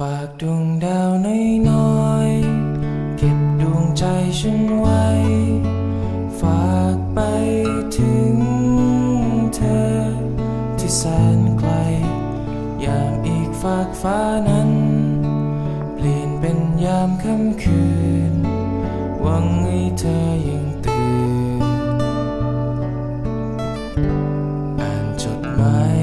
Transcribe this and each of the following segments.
ฝากดวงดาวน้อยๆ เก็บดวงใจฉันไว้ ฝากไปถึงเธอ ที่แสนไกล ยามอีกฝากฟ้านั้น เปลี่ยนเป็นยามค่ำคืน หวังให้เธอยังตื่น อ่านจดหมาย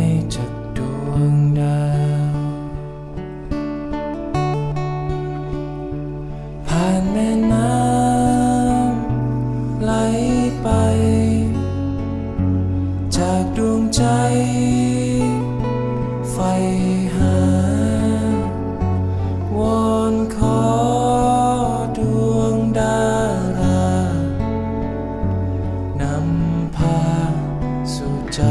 จากดวงใจ ไฟหาวอนขอดวงดารา นำพาสู่ใจ